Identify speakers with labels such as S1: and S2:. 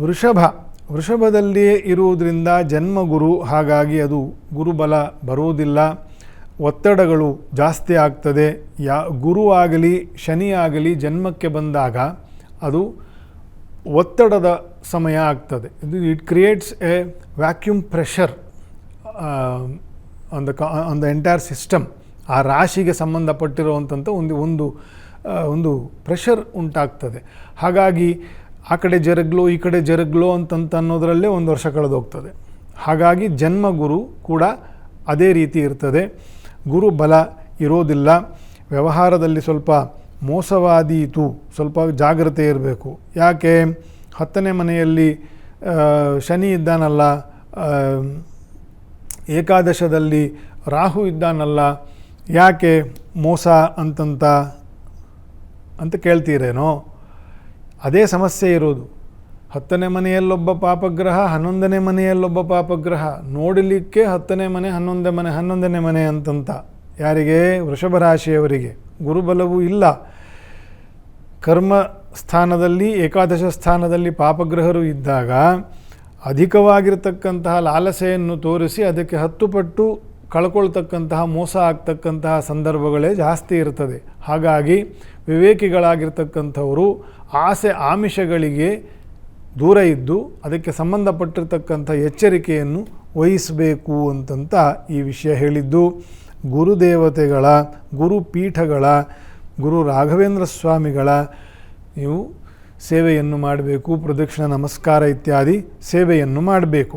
S1: ವೃಷಭ. ವೃಷಭದಲ್ಲಿಯೇ ಇರುವುದರಿಂದ ಜನ್ಮಗುರು, ಹಾಗಾಗಿ ಅದು ಗುರುಬಲ ಬರುವುದಿಲ್ಲ. ಒತ್ತಡಗಳು ಜಾಸ್ತಿ ಆಗ್ತದೆ. ಯಾ ಶನಿ ಆಗಲಿ, ಜನ್ಮಕ್ಕೆ ಬಂದಾಗ ಅದು ಒತ್ತಡದ ಸಮಯ ಆಗ್ತದೆ. ಇದು it creates a vacuum pressure on the on the entire system ಆ ರಾಶಿಗೆ ಸಂಬಂಧಪಟ್ಟಿರುವಂಥ ಒಂದು ಒಂದು ಒಂದು ಪ್ರೆಷರ್ ಉಂಟಾಗ್ತದೆ. ಹಾಗಾಗಿ ಆ ಕಡೆ ಜರಗ್ಲು, ಈ ಕಡೆ ಜರಗ್ಲು ಅಂತಂತ ಅನ್ನೋದರಲ್ಲೇ ಒಂದು ವರ್ಷ ಕಳೆದೋಗ್ತದೆ ಹಾಗಾಗಿ ಜನ್ಮ ಗುರು ಕೂಡ ಅದೇ ರೀತಿ ಇರ್ತದೆ. ಗುರು ಬಲ ಇರೋದಿಲ್ಲ. ವ್ಯವಹಾರದಲ್ಲಿ ಸ್ವಲ್ಪ ಮೋಸವಾದೀತು, ಸ್ವಲ್ಪ ಜಾಗ್ರತೆ ಇರಬೇಕು. ಯಾಕೆ? ಹತ್ತನೇ ಮನೆಯಲ್ಲಿ ಶನಿ ಇದ್ದಾನಲ್ಲ ಏಕಾದಶದಲ್ಲಿ ರಾಹು ಇದ್ದಾನಲ್ಲ, ಯಾಕೆ ಮೋಸ ಅಂತಂತ, ಅಂತ ಕೇಳ್ತೀರೇನೋ? ಅದೇ ಸಮಸ್ಯೆ ಇರೋದು. ಹತ್ತನೇ ಮನೆಯಲ್ಲೊಬ್ಬ ಪಾಪಗ್ರಹ, ಹನ್ನೊಂದನೇ ಮನೆಯಲ್ಲೊಬ್ಬ ಪಾಪಗ್ರಹ. ನೋಡಲಿಕ್ಕೆ ಹತ್ತನೇ ಮನೆ, ಹನ್ನೊಂದನೇ ಮನೆ ಹನ್ನೊಂದನೇ ಮನೆ ಅಂತಂತ. ಯಾರಿಗೆ? ವೃಷಭ ರಾಶಿಯವರಿಗೆ. ಗುರುಬಲವೂ ಇಲ್ಲ. ಕರ್ಮ ಸ್ಥಾನದಲ್ಲಿ, ಏಕಾದಶ ಸ್ಥಾನದಲ್ಲಿ ಪಾಪಗ್ರಹರು ಇದ್ದಾಗ, ಅಧಿಕವಾಗಿರ್ತಕ್ಕಂತಹ ಲಾಲಸೆಯನ್ನು ತೋರಿಸಿ ಅದಕ್ಕೆ ಹತ್ತು ಪಟ್ಟು ಕಳ್ಕೊಳ್ತಕ್ಕಂತಹ, ಮೋಸ ಆಗ್ತಕ್ಕಂತಹ ಸಂದರ್ಭಗಳೇ ಜಾಸ್ತಿ ಇರ್ತದೆ. ಹಾಗಾಗಿ ವಿವೇಕಿಗಳಾಗಿರ್ತಕ್ಕಂಥವರು ಆಸೆ ಆಮಿಷಗಳಿಗೆ ದೂರ ಇದ್ದು ಅದಕ್ಕೆ ಸಂಬಂಧಪಟ್ಟಿರ್ತಕ್ಕಂಥ ಎಚ್ಚರಿಕೆಯನ್ನು ವಹಿಸಬೇಕು ಅಂತಂತ ಈ ವಿಷಯ ಹೇಳಿದ್ದು ಗುರುದೇವತೆಗಳ ಗುರುಪೀಠಗಳ ಗುರು ರಾಘವೇಂದ್ರ ಸ್ವಾಮಿಗಳ ನೀವು ಸೇವೆಯನ್ನು ಮಾಡಬೇಕು, ಪ್ರದಕ್ಷಿಣ ನಮಸ್ಕಾರ ಇತ್ಯಾದಿ ಸೇವೆಯನ್ನು ಮಾಡಬೇಕು.